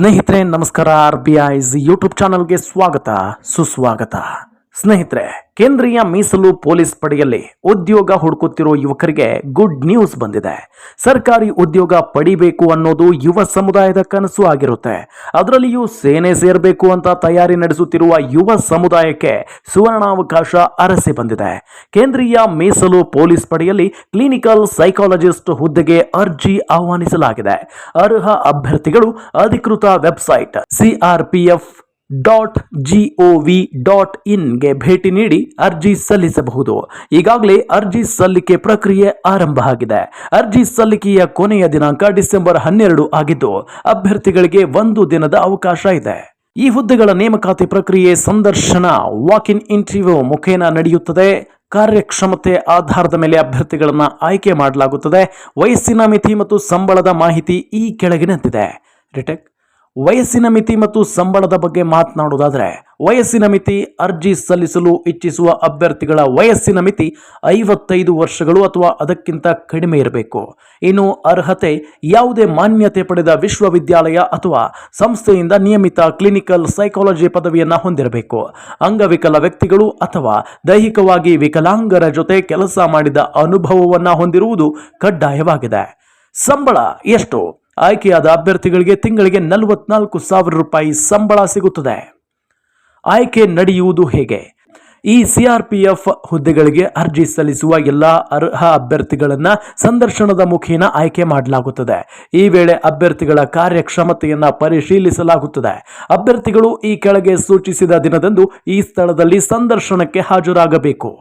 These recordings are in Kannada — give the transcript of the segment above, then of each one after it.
ಸ್ನೇಹಿತರೆ ನಮಸ್ಕಾರ. ಆರ್ ಬಿ ಐಸ್ ಯೂಟ್ಯೂಬ್ ಚಾನಲ್ಗೆ ಸ್ವಾಗತ. ಸುಸ್ವಾಗತ. ಸ್ನೇಹಿತರೆ, ಕೇಂದ್ರೀಯ ಮೀಸಲು ಪೊಲೀಸ್ ಪಡೆಯಲ್ಲಿ ಉದ್ಯೋಗ ಹುಡುಕುತ್ತಿರುವ ಯುವಕರಿಗೆ ಗುಡ್ ನ್ಯೂಸ್ ಬಂದಿದೆ. ಸರ್ಕಾರಿ ಉದ್ಯೋಗ ಪಡಿಬೇಕು ಅನ್ನೋದು ಯುವ ಸಮುದಾಯದ ಕನಸು ಆಗಿರುತ್ತೆ. ಅದರಲ್ಲಿಯೂ ಸೇನೆ ಸೇರಬೇಕು ಅಂತ ತಯಾರಿ ನಡೆಸುತ್ತಿರುವ ಯುವ ಸಮುದಾಯಕ್ಕೆ ಸುವರ್ಣಾವಕಾಶ ಅರಸಿ ಬಂದಿದೆ. ಕೇಂದ್ರೀಯ ಮೀಸಲು ಪೊಲೀಸ್ ಪಡೆಯಲ್ಲಿ ಕ್ಲಿನಿಕಲ್ ಸೈಕಾಲಜಿಸ್ಟ್ ಹುದ್ದೆಗೆ ಅರ್ಜಿ ಆಹ್ವಾನಿಸಲಾಗಿದೆ. ಅರ್ಹ ಅಭ್ಯರ್ಥಿಗಳು ಅಧಿಕೃತ website CRPF dot G O V dot ಇನ್ಗೆ ಭೇಟಿ ನೀಡಿ ಅರ್ಜಿ ಸಲ್ಲಿಸಬಹುದು. ಈಗಾಗಲೇ ಅರ್ಜಿ ಸಲ್ಲಿಕೆ ಪ್ರಕ್ರಿಯೆ ಆರಂಭ ಆಗಿದೆ. ಅರ್ಜಿ ಸಲ್ಲಿಕೆಯ ಕೊನೆಯ ದಿನಾಂಕ ಡಿಸೆಂಬರ್ ಹನ್ನೆರಡು ಆಗಿದ್ದು, ಅಭ್ಯರ್ಥಿಗಳಿಗೆ ಒಂದು ದಿನದ ಅವಕಾಶ ಇದೆ. ಈ ಹುದ್ದೆಗಳ ನೇಮಕಾತಿ ಪ್ರಕ್ರಿಯೆ ಸಂದರ್ಶನ ವಾಕ್ ಇನ್ ಇಂಟರ್ವ್ಯೂ ಮುಖೇನ ನಡೆಯುತ್ತದೆ. ಕಾರ್ಯಕ್ಷಮತೆ ಆಧಾರದ ಮೇಲೆ ಅಭ್ಯರ್ಥಿಗಳನ್ನು ಆಯ್ಕೆ ಮಾಡಲಾಗುತ್ತದೆ. ವಯಸ್ಸಿನ ಮಿತಿ ಮತ್ತು ಸಂಬಳದ ಮಾಹಿತಿ ಈ ಕೆಳಗಿನಂತಿದೆ. ರಿಟೆಕ್ ವಯಸ್ಸಿನ ಮಿತಿ ಮತ್ತು ಸಂಬಳದ ಬಗ್ಗೆ ಮಾತನಾಡುವುದಾದರೆ, ವಯಸ್ಸಿನ ಮಿತಿ ಅರ್ಜಿ ಸಲ್ಲಿಸಲು ಇಚ್ಛಿಸುವ ಅಭ್ಯರ್ಥಿಗಳ ವಯಸ್ಸಿನ ಮಿತಿ ಐವತ್ತೈದು ವರ್ಷಗಳು ಅಥವಾ ಅದಕ್ಕಿಂತ ಕಡಿಮೆ ಇರಬೇಕು. ಇನ್ನು ಅರ್ಹತೆ ಯಾವುದೇ ಮಾನ್ಯತೆ ಪಡೆದ ವಿಶ್ವವಿದ್ಯಾಲಯ ಅಥವಾ ಸಂಸ್ಥೆಯಿಂದ ನಿಯಮಿತ ಕ್ಲಿನಿಕಲ್ ಸೈಕಾಲಜಿ ಪದವಿಯನ್ನು ಹೊಂದಿರಬೇಕು. ಅಂಗವಿಕಲ ವ್ಯಕ್ತಿಗಳು ಅಥವಾ ದೈಹಿಕವಾಗಿ ವಿಕಲಾಂಗರ ಜೊತೆ ಕೆಲಸ ಮಾಡಿದ ಅನುಭವವನ್ನು ಹೊಂದಿರುವುದು ಕಡ್ಡಾಯವಾಗಿದೆ. ಸಂಬಳ ಎಷ್ಟು? ಆಯ್ಕೆಯಾದ ಅಭ್ಯರ್ಥಿಗಳಿಗೆ ತಿಂಗಳಿಗೆ ನಲವತ್ನಾಲ್ಕು ಸಾವಿರ ರೂಪಾಯಿ ಸಂಬಳ ಸಿಗುತ್ತದೆ. ಆಯ್ಕೆ ನಡೆಯುವುದು ಹೇಗೆ? ಈ ಸಿಆರ್ಪಿಎಫ್ ಹುದ್ದೆಗಳಿಗೆ ಅರ್ಜಿ ಸಲ್ಲಿಸುವ ಎಲ್ಲ ಅರ್ಹ ಅಭ್ಯರ್ಥಿಗಳನ್ನು ಸಂದರ್ಶನದ ಮುಖೇನ ಆಯ್ಕೆ ಮಾಡಲಾಗುತ್ತದೆ. ಈ ವೇಳೆ ಅಭ್ಯರ್ಥಿಗಳ ಕಾರ್ಯಕ್ಷಮತೆಯನ್ನು ಪರಿಶೀಲಿಸಲಾಗುತ್ತದೆ. ಅಭ್ಯರ್ಥಿಗಳು ಈ ಕೆಳಗೆ ಸೂಚಿಸಿದ ದಿನದಂದು ಈ ಸ್ಥಳದಲ್ಲಿ ಸಂದರ್ಶನಕ್ಕೆ ಹಾಜರಾಗಬೇಕು.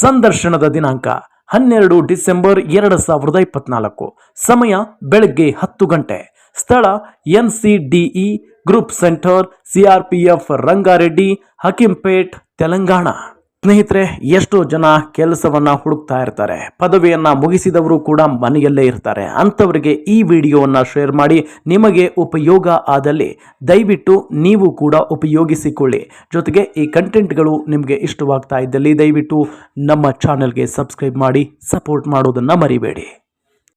ಸಂದರ್ಶನದ ದಿನಾಂಕ ಹನ್ನೆರಡು ಡಿಸೆಂಬರ್ ಎರಡು ಸಾವಿರದ ಇಪ್ಪತ್ನಾಲ್ಕು. ಸಮಯ ಬೆಳಗ್ಗೆ ಹತ್ತು ಗಂಟೆ. ಸ್ಥಳ N C DE group centre CRPF Rangareddy, Hakimpet, Telangana. ಸ್ನೇಹಿತರೆ, ಎಷ್ಟೋ ಜನ ಕೆಲಸವನ್ನ ಹುಡುಕ್ತಾ ಇರ್ತಾರೆ. ಪದವಿಯನ್ನ ಮುಗಿಸಿದವರು ಕೂಡ ಮನೆಯಲ್ಲೇ ಇರ್ತಾರೆ. ಅಂಥವರಿಗೆ ಈ ವಿಡಿಯೋವನ್ನು ಶೇರ್ ಮಾಡಿ. ನಿಮಗೆ ಉಪಯೋಗ ಆದಲ್ಲಿ ದಯವಿಟ್ಟು ನೀವು ಕೂಡ ಉಪಯೋಗಿಸಿಕೊಳ್ಳಿ. ಜೊತೆಗೆ ಈ ಕಂಟೆಂಟ್ಗಳು ನಿಮಗೆ ಇಷ್ಟವಾಗ್ತಾ ಇದ್ದಲ್ಲಿ ದಯವಿಟ್ಟು ನಮ್ಮ ಚಾನೆಲ್ಗೆ ಸಬ್ಸ್ಕ್ರೈಬ್ ಮಾಡಿ, ಸಪೋರ್ಟ್ ಮಾಡೋದನ್ನು ಮರಿಬೇಡಿ.